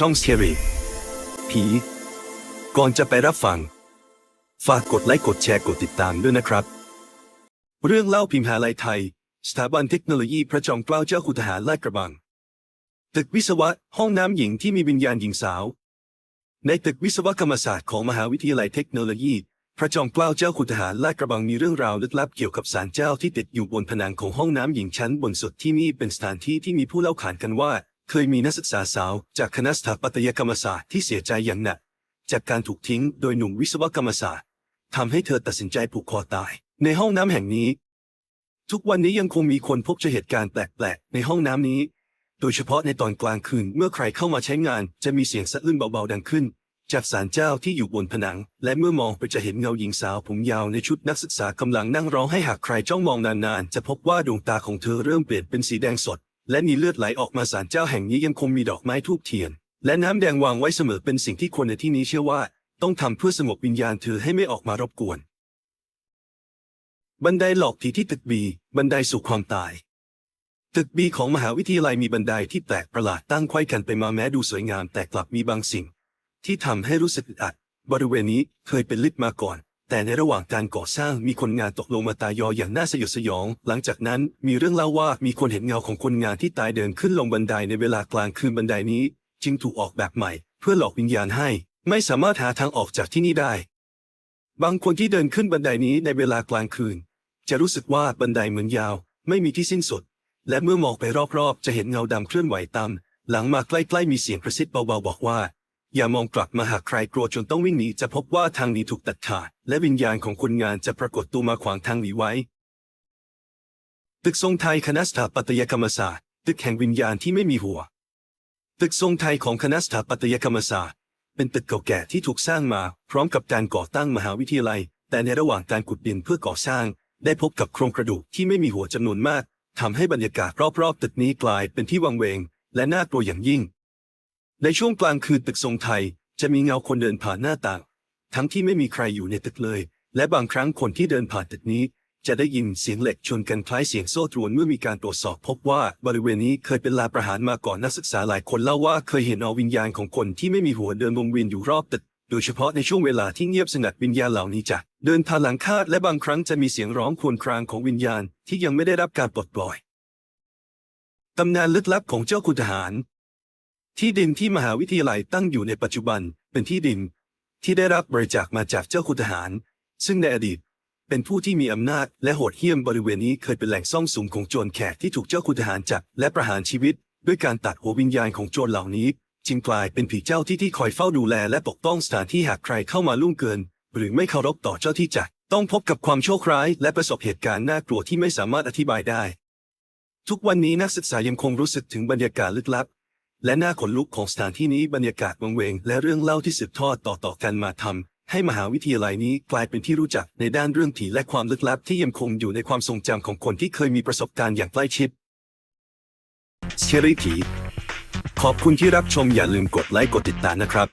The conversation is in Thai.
ช่องเชียรีผี ก่อนจะไปรับฟัง ฝากกดไลค์กดแชร์กดติดตามด้วยนะครับ เรื่องเล่าพิมพ์หาลัยไทย สถาบันเทคโนโลยีพระจอมเกล้าเจ้าคุณทหารลาดกระบัง ตึกวิศวะห้องน้ำหญิงที่มีวิญญาณหญิงสาว ในตึกวิศวกรรมศาสตร์ของมหาวิทยาลัยเทคโนโลยี พระจอมเกล้าเจ้าคุณทหารลาดกระบังมีเรื่องราวลึกลับเกี่ยวกับศาลเจ้าที่ติดอยู่บนผนังของห้องน้ำหญิงชั้นบนสุดที่นี่เป็นสถานที่ที่มีผู้เล่าขานกันว่า เคยมีนักศึกษาสาวจากคณะสถาปัตยกรรมศาสตร์ที่เสียใจอย่างหนักจากการถูกทิ้งโดยหนุ่มวิศวกรรมศาสตร์ทำให้เธอตัดสินใจผูกคอตาย ในห้องน้ำแห่งนี้ ทุกวันนี้ยังคงมีคนพบเจอเหตุการณ์แปลกๆ ในห้องน้ำนี้ โดยเฉพาะในตอนกลางคืนเมื่อใครเข้ามาใช้งาน จะมีเสียงสะอื้นเบาๆดังขึ้น จากศาลเจ้าที่อยู่บนผนัง และเมื่อมองไปจะเห็นเงาหญิงสาวผมยาวในชุดนักศึกษากำลังนั่งร้องให้หากใครจ้องมองนานๆ จะพบว่าดวงตาของเธอเริ่มเปลี่ยนเป็นสีแดงสด และมีเลือดไหลออกมาศาลเจ้าแห่งนี้ยังคงมีดอกไม้ทูบเทียน และน้ำแดงวางไว้เสมอเป็นสิ่งที่คนในที่นี้เชื่อว่า ต้องทำเพื่อสงบวิญญาณเธอให้ไม่ออกมารบกวน บันไดหลอกผีที่ตึกบีบันไดสู่ความตาย ตึกบีของมหาวิทยาลัยมีบันไดที่แปลกประหลาดตั้งไขว้กันไปมาแม้ดูสวยงามแต่กลับมีบางสิ่ง ที่ทำให้รู้สึกอึดอัด บริเวณนี้เคยเป็นลิฟต์มาก่อน แต่ในระหว่างการก่อสร้างมีคนงานตกลงมาตายยออย่างน่าสยดสยอง หลังจากนั้นมีเรื่องเล่าว่ามีคนเห็นเงาของคนงานที่ตายเดินขึ้นลงบันไดในเวลากลางคืนบันไดนี้ จึงถูกออกแบบใหม่ เพื่อหลอกวิญญาณให้ ไม่สามารถหาทางออกจากที่นี่ได้ บางคนที่เดินขึ้นบันไดนี้ในเวลากลางคืน จะรู้สึกว่าบันไดเหมือนยาว ไม่มีที่สิ้นสุด และเมื่อมองไปรอบๆ จะเห็นเงาดำเคลื่อนไหวตามหลังมาใกล้ๆมีเสียงกระซิบเบาๆบอกว่า อย่ามองกลับมาหากใครกลัวจนต้องวิ่งหนีจะพบว่าทางหนี้ถูกตัดขาด และวิญญาณของคนงานจะปรากฏตัวมาขวางทางหนีไว้ ตึกทรงไทยคณะสถาปัตยกรรมศาสตร์ ตึกแห่งวิญญาณที่ไม่มีหัว ตึกทรงไทยของคณะสถาปัตยกรรมศาสตร์ เป็นตึกเก่าแก่ที่ถูกสร้างมา พร้อมกับการก่อตั้งมหาวิทยาลัย แต่ในระหว่างการขุดดินเพื่อก่อสร้าง ได้พบกับโครงกระดูกที่ไม่มีหัวจำนวนมากทำให้บรรยากาศรอบๆ ตึกนี้กลายเป็นที่วังเวง และน่ากลัวอย่างยิ่ง ในช่วงกลางคืนตึกทรงไทย จะมีเงาคนเดินผ่านหน้าต่าง ทั้งที่ไม่มีใครอยู่ในตึกเลย และบางครั้งคนที่เดินผ่านตึกนี้ จะได้ยินเสียงเหล็กชนกันคล้ายเสียงโซ่ตรวนเมื่อมีการตรวจสอบพบว่าบริเวณนี้เคยเป็นลาประหารมาก่อนนักศึกษาหลายคนเล่าว่าเคยเห็นเอาวิญญาณของคนที่ไม่มีหัวเดินวงเวียนอยู่รอบตึกโดยเฉพาะในช่วงเวลาที่เงียบสงัดวิญญาณเหล่านี้จะเดินผ่านหลังคาดและบางครั้งจะมีเสียงร้องครวญครางของวิญญาณที่ยังไม่ได้รับการปลดปล่อยตำนานลึกลับของเจ้าคุณทหาร ที่ดินที่มหาวิทยาลัยตั้งอยู่ในปัจจุบันเป็นที่ดิน ที่ได้รับบริจาคมาจากเจ้าคุณทหาร ซึ่งในอดีต เป็นผู้ที่มีอำนาจและโหดเหี้ยมบริเวณนี้เคยเป็นแหล่งซ่องสุมของโจรแขกที่ถูกเจ้าคุณทหารจับและประหารชีวิต ด้วยการตัดหัววิญญาณของโจรเหล่านี้ จึงกลายเป็นผีเจ้าที่ที่คอยเฝ้าดูแลและปกป้องสถานที่หากใครเข้ามาล่วงเกิน หรือไม่เคารพต่อเจ้าที่จักต้องพบกับความโชคร้ายและประสบเหตุการณ์น่ากลัวที่ไม่สามารถอธิบายได้ ทุกวันนี้นักศึกษายังคงรู้สึกถึงบรรยากาศลึกลับ และน่าขนลุกของสถานที่นี้บรรยากาศวังเวง และเรื่องเล่าที่สืบทอดต่อๆกันมาทำให้มหาวิทยาลัยนี้กลายเป็นที่รู้จักในด้านเรื่องผีและความลึกลับที่ยังคงอยู่ในความทรงจำของคนที่เคยมีประสบการณ์อย่างใกล้ชิดเชอรี่ผีขอบคุณที่รับชมอย่าลืมกดไลค์กดติดตามนะครับ